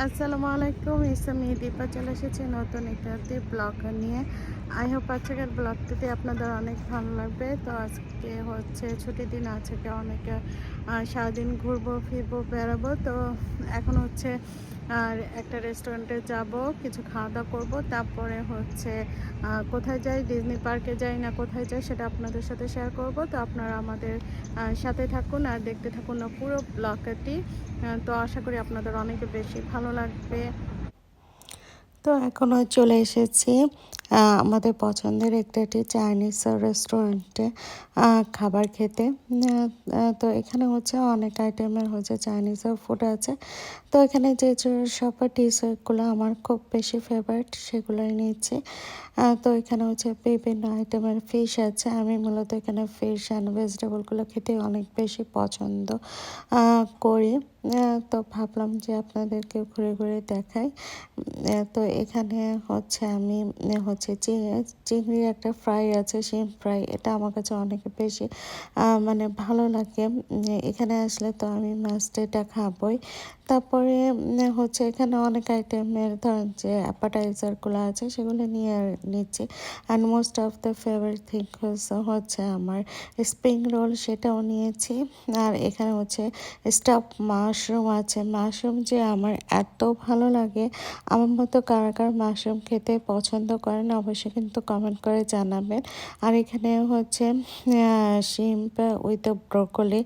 আসসালামু আলাইকুম ইসামি দীপা চলে এসেছে নতুন একটি ব্লগ নিয়ে। আই হোপ আজকের ব্লগটিতে আপনাদের অনেক ভালো লাগবে। তো আজকে হচ্ছে ছুটির দিন, আজকে অনেকে সারাদিন ঘুরবো, ফিরবো, বেড়াবো। তো এখন হচ্ছে আর একটা রেস্টুরেন্টে যাব, কিছু খাওয়া দাওয়া করব, তারপরে হচ্ছে কোথায় যাই ডিজনি পার্কে যাই না কোথায় যাই সেটা আপনাদের সাথে শেয়ার করব। তো আপনারা আমাদের সাথে থাকুন আর দেখতে থাকুন না পুরো ব্লগটি তো আশা করি আপনাদের অনেক বেশি ভালো লাগবে। তো এখনও চলে এসেছি আমাদের পছন্দের একটা চাইনিজ রেস্টুরেন্টে খাবার খেতে। তো এখানে হচ্ছে অনেক আইটেমের হচ্ছে চাইনিজ ফুড আছে। তো এখানে যে সব টিশার্টগুলো আমার খুব বেশি ফেভারিট সেগুলোই নিচ্ছি তো এখানে হচ্ছে বিভিন্ন আইটেমের ফিশ আছে। আমি মূলত এখানে ফিশ অ্যান্ড ভেজিটেবলগুলো খেতে অনেক বেশি পছন্দ করি। তো ভাবলাম যে আপনাদেরকে ঘুরে ঘুরে দেখাই। তো এখানে হচ্ছে আমি হচ্ছে চিংড়ির একটা ফ্রাই আছে, শিম ফ্রাই। এটা আমার কাছে অনেক বেশি মানে ভালো লাগে। এখানে আসলে তো আমি মাছটা এটা খাবই। তারপরে হচ্ছে এখানে অনেক আইটেমের ধরেন যে অ্যাপাটাইজারগুলো আছে, সেগুলো নিয়ে নিচ্ছি। And most of the favourite thing হচ্ছে আমার স্প্রিং রোল সেটাও নিয়েছি। আর এখানে হচ্ছে স্টাফ মাশরুম আছে। মাশরুম যে আমার এত ভালো লাগে, আমার মতো কারা কার মাশরুম খেতে পছন্দ করেন অবশ্যই কিন্তু কমেন্ট করে জানাবেন। আর এখানে হচ্ছে শিম্প উইথ ব্রোকলি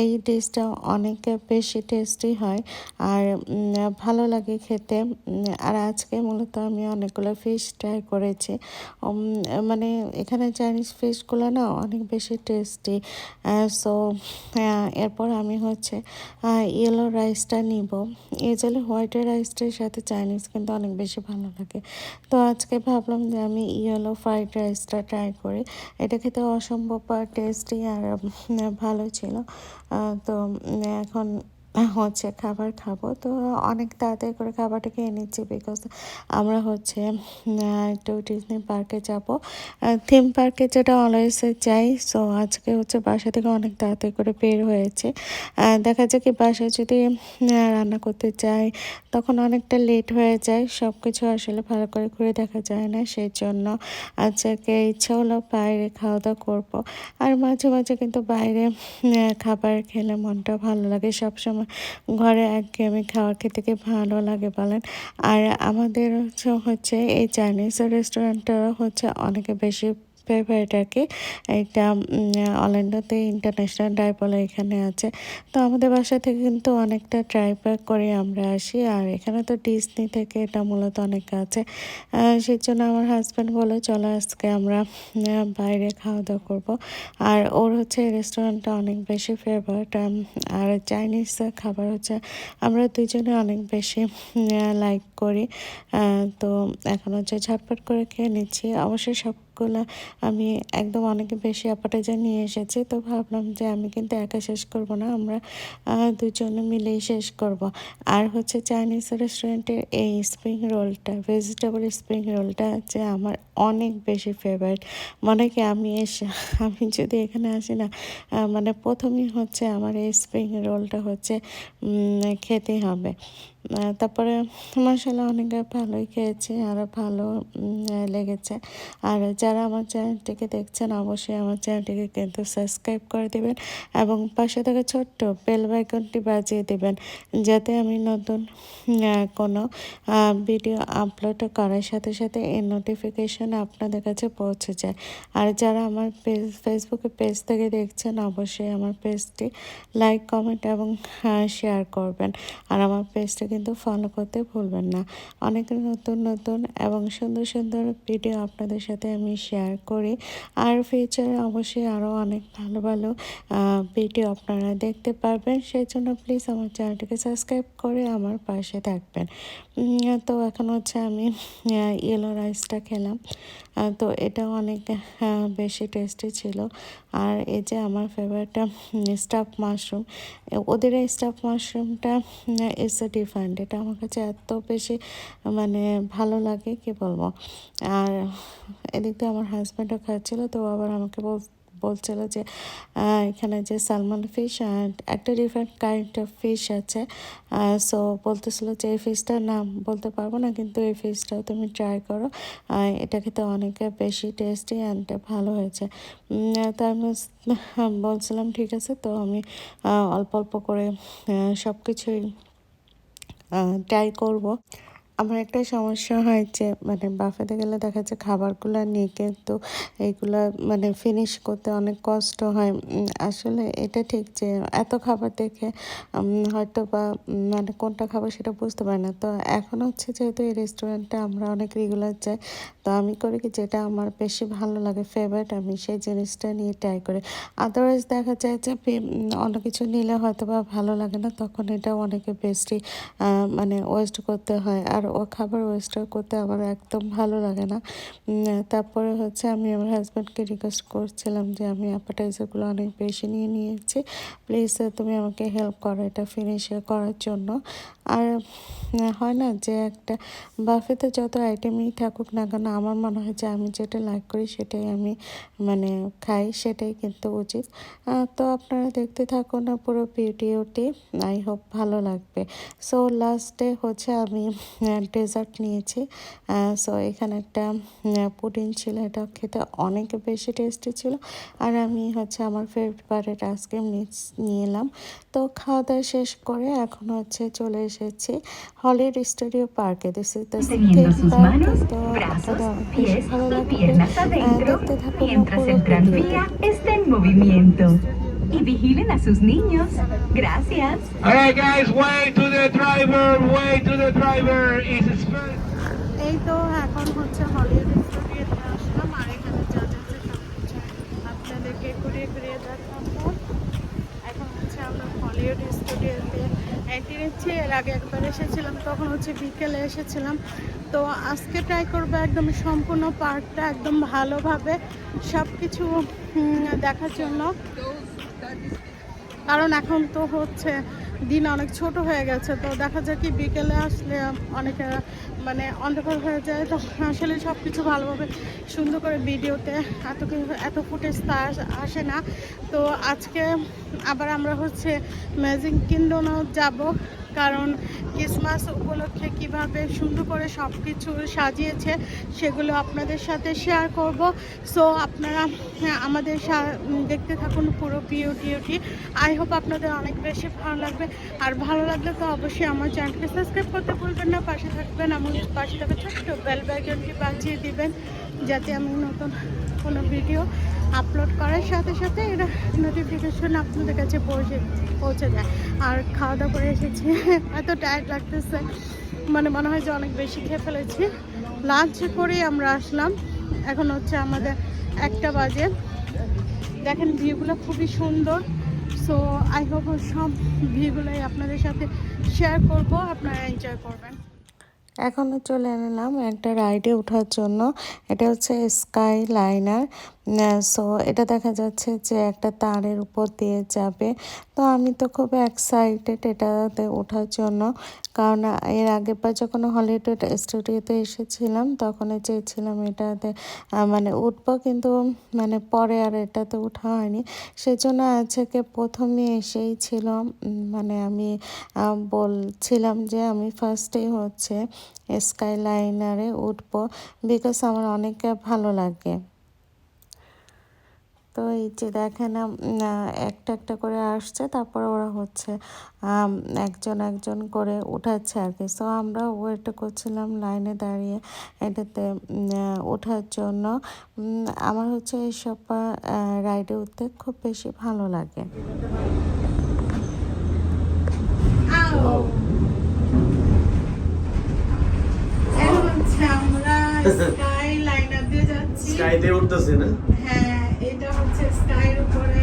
এই ডিশটা অনেক বেশি টেস্টি হয়। আর ভালো লাগে খেতে। আর আজকে মূলত আমি অনেকগুলো ফিশ ট্রাই করেছি। মানে এখানে চাইনিজ ফিশগুলো না অনেক বেশি টেস্টি সো এরপর আমি হচ্ছে ইয়েলো রাইসটা নিব। ইউজুয়ালি হোয়াইট রাইসটার সাথে চাইনিজ কিন্তু অনেক বেশি ভালো লাগে। তো আজকে ভাবলাম যে আমি ইয়েলো ফ্রাইড রাইসটা ট্রাই করি। এটা খেতে অসম্ভব টেস্টি আর ভালো ছিল। তো এখন হচ্ছে খাবার খাব। তো অনেক তাড়াতাড়ি করে খাবারটা খেয়ে নিচ্ছি বিকজ আমরা হচ্ছে একটু ডিজনি পার্কে যাব। থিম পার্কে যেটা অলওয়েজ যাই সো আজকে হচ্ছে বাসা থেকে অনেক তাড়াতাড়ি করে বের হয়েছে। দেখা যায় কি বাসায় যদি রান্না করতে চাই তখন অনেকটা লেট হয়ে যায় সব কিছু আসলে ভালো করে ঘুরে দেখা যায় না সেই জন্য আজকে ইচ্ছা হলো বাইরে খাওয়া দাওয়া করব। আর মাঝে মাঝে কিন্তু বাইরে খাবার খেলে মনটা ভালো লাগে, সবসময় ঘরে একঘেয়েমি খাওয়ার খেতে কি ভালো লাগে বলেন। আর আমাদের হচ্ছে হচ্ছে এই চাইনিজ রেস্টুরেন্টটা হচ্ছে অনেকে বেশি ফেভারিট আর কি এটা অলেন্ডোতে ইন্টারন্যাশনাল ডাইপলা এখানে আছে। তো আমাদের বাসা থেকে কিন্তু অনেকটা ট্রাই ব্যাক করে আমরা আসি। আর এখানে তো ডিসনি থেকে এটা মূলত অনেক আছে। সেই জন্য আমার হাজব্যান্ড বলে চলো আজকে আমরা বাইরে খাওয়া দাওয়া করব। আর ওর হচ্ছে রেস্টুরেন্টটা অনেক বেশি ফেভারিট আর চাইনিজ খাবার হচ্ছে, আমরা দুজনে অনেক বেশি লাইক করি। তো এখন হচ্ছে ঝটপট করে খেয়ে নিচ্ছি। অবশ্যই সবগুলো আমি একদম অনেক বেশি অ্যাপাটাইজার নিয়ে এসেছি, তো ভাবলাম যে আমি কিন্তু একা শেষ করব না, আমরা দুজনে মিলেই শেষ করব। আর হচ্ছে চাইনিজ রেস্টুরেন্টের এই স্প্রিং রোলটা ভেজিটেবল স্প্রিং রোলটা যে আমার অনেক বেশি ফেভারিট মনে কি আমি এসে, আমি যদি এখানে আসি না মানে প্রথমেই হচ্ছে আমার এই স্প্রিং রোলটা হচ্ছে খেতে হবে। তারপরে মশলা অনেক ভালোই খেয়েছি, আর ভালো লেগেছে। আর যারা আমার চ্যানেলটিকে দেখছেন, অবশ্যই আমার চ্যানেলটিকে কিন্তু সাবস্ক্রাইব করে দেবেন এবং পাশে থাকা ছোট্ট বেল বাইকনটি বাজিয়ে দেবেন, যাতে আমি নতুন কোনো ভিডিও আপলোড করার সাথে সাথে এই নোটিফিকেশন আপনাদের কাছে পৌঁছে যায়। আর যারা আমার পেজ ফেসবুকে পেজ থেকে দেখছেন, অবশ্যই আমার পেজটি লাইক কমেন্ট এবং শেয়ার করবেন। আর আমার পেজটা কিন্তু ফলো করতে ভুলবেন না। অনেক নতুন নতুন এবং সুন্দর সুন্দর ভিডিও আপনাদের সাথে আমি শেয়ার করি। আর ফিউচারে অবশ্যই আরও অনেক ভালো ভালো ভিডিও আপনারা দেখতে পারবেন। সেই জন্য প্লিজ আমার চ্যানেলটিকে সাবস্ক্রাইব করে আমার পাশে থাকবেন। তো এখন হচ্ছে আমি ইয়েলো রাইসটা খেলাম। তো এটা অনেক বেশি টেস্টি ছিল। আর এই যে আমার ফেভারিট স্টাফ মাশরুম ওদের এই স্টাফ মাশরুমটা ইস এ ডিফারেন্ট এটা আমার কাছে এত বেশি মানে ভালো লাগে, কি বলব? আর এদিক তো আমার হাজব্যান্ডও খাচ্ছিলো, তো আবার আমাকে বল বলছিল যে এখানে যে সালমান ফিশ একটা ডিফারেন্ট কাইন্ড অফ ফিশ আছে। সো বলতেছিল যে, এই ফিশটার নাম বলতে পারব না, কিন্তু এই ফিশটাও তুমি ট্রাই করো। এটা খেতে অনেক বেশি টেস্টি অ্যান্ড ভালো হয়েছে। তো আমি বলছিলাম, ঠিক আছে, তো আমি অল্প অল্প করে সব কিছুই ট্রাই করব। আমার একটা সমস্যা হয় যে মানে বাফেতে গেলে দেখা যাচ্ছে খাবারগুলো নিয়ে কিন্তু এইগুলা মানে ফিনিশ করতে অনেক কষ্ট হয়। আসলে এটা ঠিক যে, এত খাবার দেখে হয়তো বা মানে কোনটা খাবার সেটা বুঝতে পারি না। তো এখন হচ্ছে যেহেতু এই রেস্টুরেন্টে আমরা অনেক রেগুলার যাই, তো আমি করি কি যেটা আমার বেশি ভালো লাগে ফেভারিট আমি সেই জিনিসটা নিয়ে ট্রাই করি। আদারওয়াইজ দেখা যায় যে অন্য কিছু নিলে হয়তো বা ভালো লাগে না, তখন এটা অনেকে বেশি মানে ওয়েস্ট করতে হয়। আর ও খাবার ওয়েস্ট করতে আমার একদম ভালো লাগে না। তারপরে হচ্ছে আমি আমার হাজব্যান্ডকে রিকোয়েস্ট করছিলাম যে আমি অ্যাপাটাইজারগুলো অনেক বেশি নিয়ে নিয়েছি প্লিজ তুমি আমাকে হেল্প করো এটা ফিনিশ করার জন্য। আর হয় না যে একটা বাফেতে যত আইটেমই থাকুক না কেন, আমার মনে হয় যে আমি যেটা লাইক করি সেটাই আমি মানে খাই, সেটাই কিন্তু উচিত। তো আপনারা দেখতে থাকুন না পুরো ভিডিওটি আই হোপ ভালো লাগবে। সো লাস্টে হচ্ছে আমি ডেজার্ট নিয়েছি। সো এখানে একটা পুডিং ছিল এটা খেতে অনেক বেশি টেস্টি ছিল। আর আমি হচ্ছে আমার ফেভারিট আইসক্রিম নিয়ে এলাম তো খাওয়া দাওয়া শেষ করে এখন হচ্ছে চলে এসেছি হলিউড স্টুডিও পার্কে। দিস ইজ দ্য তো ভালো লাগবে দেখতে থাকুন Y vigilen a sus niños. Gracias. All right, guys, wait to the driver. Wait to the driver. Is এই তো এখন হচ্ছে হলিউড স্টুডিওতে আসলাম আর এখানে যা যা আছে সব কিছু আপনাদেরকে ঘুরিয়ে ঘুরিয়ে দেখাবো এখন হচ্ছে আমরা হলিউড স্টুডিওতে এন্ট্রি নিচ্ছি এর আগে একবার এসেছিলাম তখন হচ্ছে বিকেলে এসেছিলাম তো আজকে ট্রাই করব একদম সম্পূর্ণ পার্কটা একদম ভালোভাবে সব কিছু দেখার জন্য কারণ এখন তো হচ্ছে দিন অনেক ছোট হয়ে গেছে, তো দেখা যায় কি বিকেলে আসলে অনেক মানে অন্ধকার হয়ে যায়। তো আসলে সব কিছু ভালোভাবে সুন্দর করে ভিডিওতে এত এত ফুটেজ তা আসে না। তো আজকে আবার আমরা হচ্ছে ম্যাজিক কিংডমও যাব। কারণ ক্রিসমাস উপলক্ষে কীভাবে সুন্দর করে সব কিছু সাজিয়েছে সেগুলো আপনাদের সাথে শেয়ার করব। সো আপনারা হ্যাঁ, আমাদের দেখতে থাকুন পুরো ভিডিওটি আই হোপ আপনাদের অনেক বেশি ভালো লাগবে। আর ভালো লাগলে তো অবশ্যই আমার চ্যানেলকে সাবস্ক্রাইব করতে ভুলবেন না। পাশে থাকবেন আমার পাশে থাকা ছোট্ট বেল বাটনটি বাজিয়ে দিবেন যাতে আমি নতুন কোনো ভিডিও আপলোড করার সাথে সাথে এটা নোটিফিকেশন আপনাদের কাছে পৌঁছে পৌঁছে যায়। আর খাওয়া দাওয়া করে এসেছি। এত টায়ার্ড লাগতেছে। মানে মনে হয় যে অনেক বেশি খেয়ে ফেলেছি। লাঞ্চ করেই আমরা আসলাম। এখন হচ্ছে আমাদের একটা বাজে। দেখেন, ভিউগুলো খুবই সুন্দর। সো আই হোপ সব ভিউগুলোই আপনাদের সাথে শেয়ার করব। আপনারা এনজয় করবেন। এখনও চলে এলাম একটা রাইডে ওঠার জন্য। এটা হচ্ছে স্কাই লাইনার সো এটা দেখা যাচ্ছে যে একটা তারের উপর দিয়ে যাবে। তো আমি তো খুব এক্সাইটেড এটাতে ওঠার জন্য। কারণ, এর আগের বার যখন হলিউড স্টুডিওতে এসেছিলাম তখন চেয়েছিলাম এটাতে মানে উঠবো কিন্তু মানে পরে আর এটাতে ওঠা হয়নি। সেজন্য আজকে প্রথমে এসেই ছিলাম মানে আমি বলছিলাম যে আমি ফার্স্টেই হচ্ছে স্কাই লাইনারে উঠবো বিকজ আমার অনেক ভালো লাগে। তো এই যে আম, আহ, একটা একটা করে আসছে তারপরে ওরা হচ্ছে একজন একজন করে উঠাচ্ছে আর কি। সো আমরা ওয়েট করছিলাম লাইনে দাঁড়িয়ে এটাতে ওঠার জন্য। আমার হচ্ছে এইসব রাইডে উঠতে খুব বেশি ভালো লাগে। স্কাই লাইনার দিয়ে যাচ্ছি স্কাইতে উঠতেছে না হ্যাঁ এটা হচ্ছে স্কাইয়ের উপরে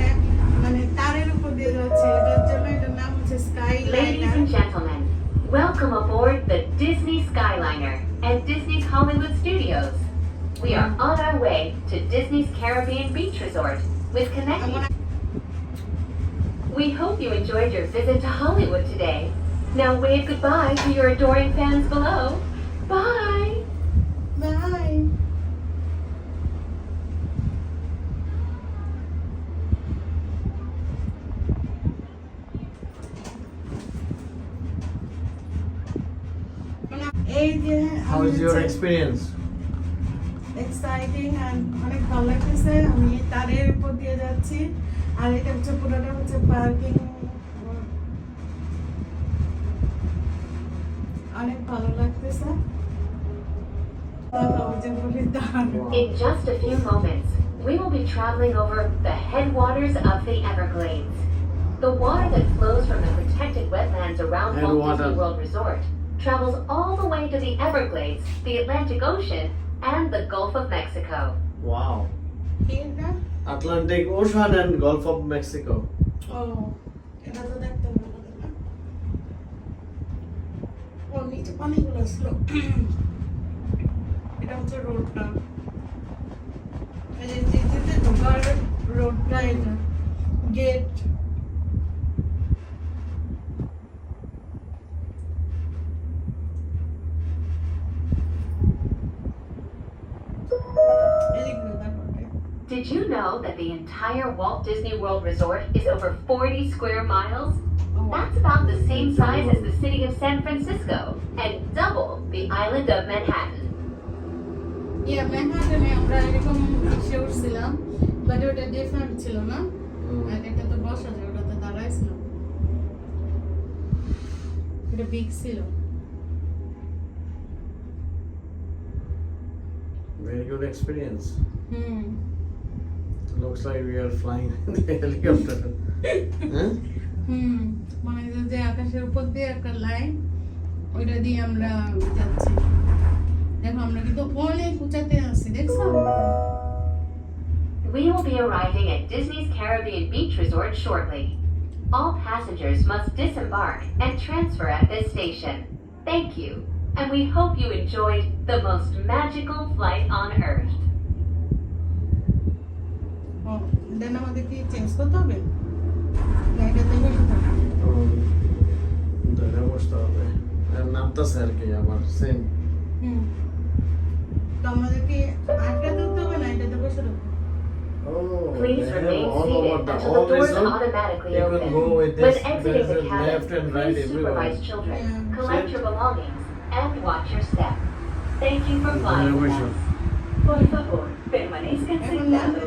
মানে তারের উপর দিয়ে যাচ্ছে এটার জন্য এটার নাম হচ্ছে sky Ladies liner and gentlemen, welcome aboard the Disney Skyliner at Disney's Hollywood Studios. We are on our way to Disney's Caribbean Beach Resort with connecting. We hope you enjoyed your visit to Hollywood today. Now wave goodbye to your adoring fans below. Bye! এই যে How is your experience? Exciting and অনেক ভালো লাগতেছে আমি তারের উপর দিয়ে যাচ্ছি আর এটা হচ্ছে পুরোটা হচ্ছে পার্কিং অনেক ভালো লাগতেছে দাদা, ওই যে বলি দাঁড়। In just a few moments, we will be traveling over the headwaters of the Everglades. The water that flows from the protected wetlands around Walt Headwater. Disney World Resort travels all the way to the Everglades, the Atlantic Ocean, and the Gulf of Mexico. Wow. কি এটা? Atlantic Ocean and Gulf of Mexico. ও, এটা তো দেখতে ভালো না? ও, নিচে পানিগুলো ছিল। এটা হচ্ছে রোডটা এই যে দিদিতে ঢোকার রোডটা এটা gate know that the entire Walt Disney World Resort is over 40 square miles? That's about the same size as the city of San Francisco and double the island of Manhattan. ইয়া ম্যানহাটনে আমরা এরকম এসে উঠছিলাম বাট ওটা different ছিল না আর এটা তো বসা যায় ওটা তো দাঁড়াইছিল এটা বিগ ছিল Very good experience. Hmm Looks like we are flying in the helicopter. huh? হুম মানে যে- যে আকাশের উপর দিয়ে একটা লাইন ওইটা দিয়ে আমরা যাচ্ছি দেখো আমরা কিন্তু অনেক উঁচাতে আছি দেখছো We will be arriving at Disney's Caribbean Beach Resort shortly. All passengers must disembark and transfer at this station. Thank you, and we hope you enjoyed the most magical flight on Earth. ও দেন আমাদের কি change করতে হবে গাড়িটাতে বসে থাকো Um, ধরে বসতে হবে আর নামতেছে আর কি আমার সেম হুম তো আমাদের কি আটটা ধরতে হবে না এটাতে বসে থাকো Oh, Please they have remain all seated over the until all the doors this, huh? automatically You can open. go with When this. exiting There's the a left cabin, and right please everywhere. supervise children, Yeah. collect Sit. your belongings, and watch your step. Thank you for flying with Reservation. us. Por favor, permanezcan এখন sentados. নামতে